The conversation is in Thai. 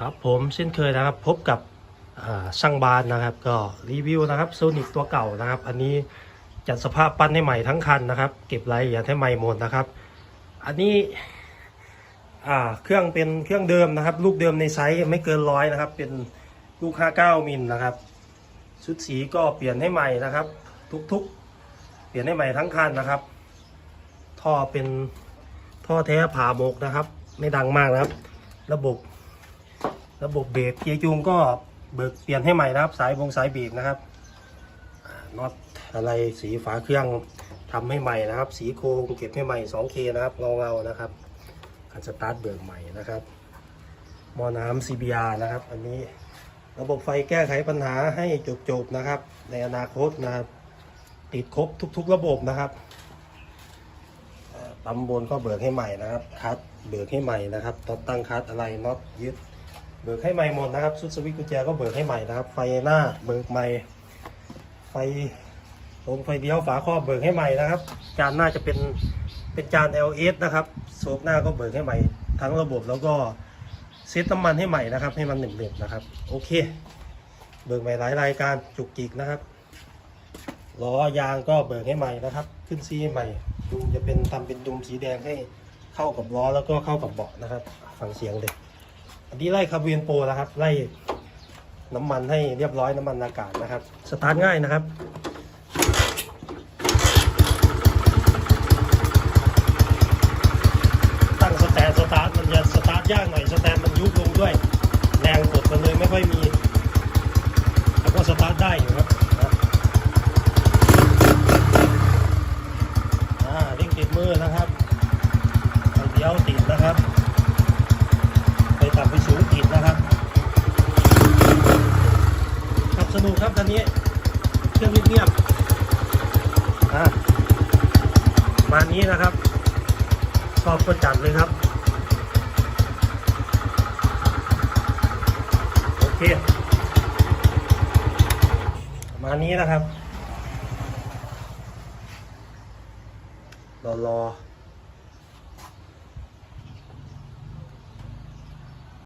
ครับผมเช่นเคยนะครับพบกับช่างบานนะครับ ก็รีวิวนะครับโซนิกตัวเก่านะครับ อันนี้จัดสภาพปั้นให้ใหม่ทั้งคันนะครับ เก็บรายละเอียดให้ใหม่หมดนะครับ อันนี้เครื่องเป็นเครื่องเดิมนะครับ ลูกเดิมในไซส์ไม่เกินร้อยนะครับ เป็นลูก 59 มิลนะครับ ชุดสีก็เปลี่ยนให้ใหม่นะครับ ทุกๆ เปลี่ยนให้ใหม่ทั้งคันนะครับ ท่อเป็นท่อแท้ผ่าหมกนะครับ ไม่ดังมากนะครับ ระบบ ระบบเบรกเกียร์จูงก็เบิกเปลี่ยนให้ใหม่นะครับ สายวงสายเบรกนะครับน็อตอะไรสีฝาเครื่องทำให้ใหม่นะครับ สีโครงเก็บให้ใหม่ 2K นะครับเงาเงาๆนะครับการสตาร์ทเบิกใหม่นะครับหม้อน้ำ CBR นะครับ อันนี้ระบบไฟแก้ไขปัญหาให้จบๆนะครับ ในอนาคตนะครับติดครบทุก ๆ ระบบนะครับเอ่อปั๊มบนก็เบิกให้ใหม่นะครับคัดเบิกให้ใหม่นะครับน็อตตั้งคัดอะไรน็อตยึด เบิกให้ใหม่หมดนะครับชุดสวิตช์กุญแจก็เบิกให้ใหม่นะครับ ไฟหน้าเบิกใหม่ ไฟลงไฟเลี้ยวฝาครอบเบิกให้ใหม่นะครับ จานหน้าจะเป็นเป็นจาน LS นะครับโซกหน้าก็เบิกให้ใหม่ ทั้งระบบแล้วก็เซตน้ำมันให้ใหม่นะครับ ให้มันหนึบๆนะครับ โอเค เบิกใหม่หลายรายการจุกจิกนะครับล้อยางก็เบิกให้ใหม่นะครับ ขึ้นซีให้ใหม่ดุมจะเป็นทำเป็นดุมสีแดงให้เข้ากับล้อแล้วก็เข้ากับเบาะนะครับ ฟังเสียงเด็ก อันนี้ไล่คาร์บูเอนโปรนะครับ ไล่น้ำมันให้เรียบร้อยน้ำมันอากาศนะครับ สตาร์ทง่ายนะครับตั้งสแตนสตาร์ทมันจะสตาร์ทยากหน่อยสแตนมันยุบลงด้วย แรงกดมันเลยไม่ค่อยมีแล้วก็สตาร์ทได้อยู่ครับนะอ่าเร่งติดมือนะครับเลี้ยวติดนะครับ ไปต่ำไปสูงติดนะครับขับสนุกครับตอนนี้เครื่องเงียบๆมานี้นะครับชอบก็จัดเลยครับ โอเค มานี้นะครับรอรอ